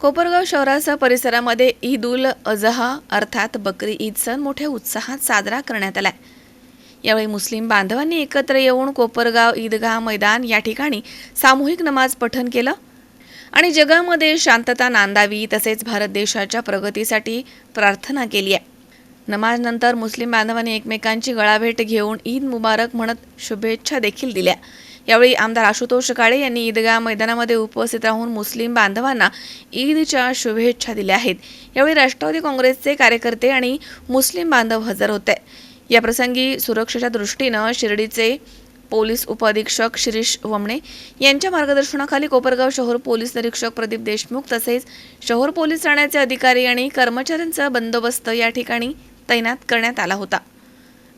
कोपरगाव शहरासह परिसरामध्ये ईद उल अजहा अर्थात बकरी ईद सण मोठ्या उत्साहात साजरा करण्यात आला यावेळी मुस्लिम बांधवांनी एकत्र येऊन कोपरगाव ईदगाह मैदान या ठिकाणी सामूहिक नमाज पठण केलं. आणि जगामध्ये शांतता नांदावी तसेच भारत देशाच्या प्रगतीसाठी प्रार्थना केली आहे. नमाजनंतर मुस्लिम बांधवांनी एकमेकांची गळाभेट घेऊन ईद मुबारक म्हणत शुभेच्छा देखील दिल्या. यावेळी आमदार आशुतोष काळे यांनी ईदगाह मैदानामध्ये उपस्थित राहून मुस्लिम बांधवांना ईदच्या शुभेच्छा दिल्या आहेत. यावेळी राष्ट्रवादी काँग्रेसचे कार्यकर्ते आणि मुस्लिम बांधव हजर होते. याप्रसंगी सुरक्षेच्या दृष्टीनं शिर्डीचे पोलीस उपअधीक्षक शिरीष वमणे यांच्या मार्गदर्शनाखाली कोपरगाव शहर पोलीस निरीक्षक प्रदीप देशमुख तसेच शहर पोलीस ठाण्याचे अधिकारी आणि कर्मचाऱ्यांचा बंदोबस्त या ठिकाणी तैनात करण्यात आला होता.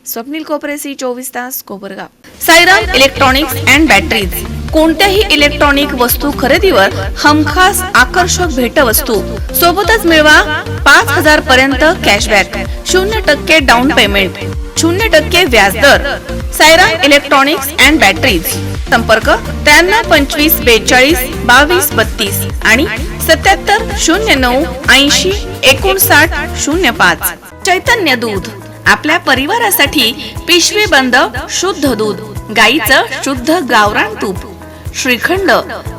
स्वप्नील कोपरे सी चोवीस तास Kopargaon. Sairam electronics and batteries. कोणत्याही इलेक्ट्रॉनिक वस्तू खरेदीवर हमखास आकर्षक भेटवस्तू. सोबतच मिळवा पाच हजार पर्यंत कॅशबॅक. शून्य टक्के डाऊन पेमेंट. शून्य टक्के व्याजदर सायराम इलेक्ट्रॉनिक्स अँड बॅटरीज संपर्क त्र्याण्णव पंचवीस बेचाळीस बावीस बत्तीस आणि सत्याहत्तर शून्य नऊ ऐंशी एकोणसाठ शून्य पाच. चैतन्य दूध. आपल्या परिवारासाठी पिशवी बंद शुद्ध दूध. गाईचं शुद्ध गावरान तूप. श्रीखंड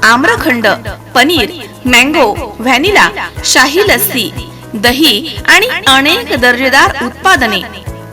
आम्रखंड पनीर मँगो व्हॅनिला शाही लस्सी दही आणि अनेक दर्जेदार उत्पादने.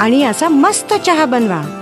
आणि असा मस्त चहा बनवा.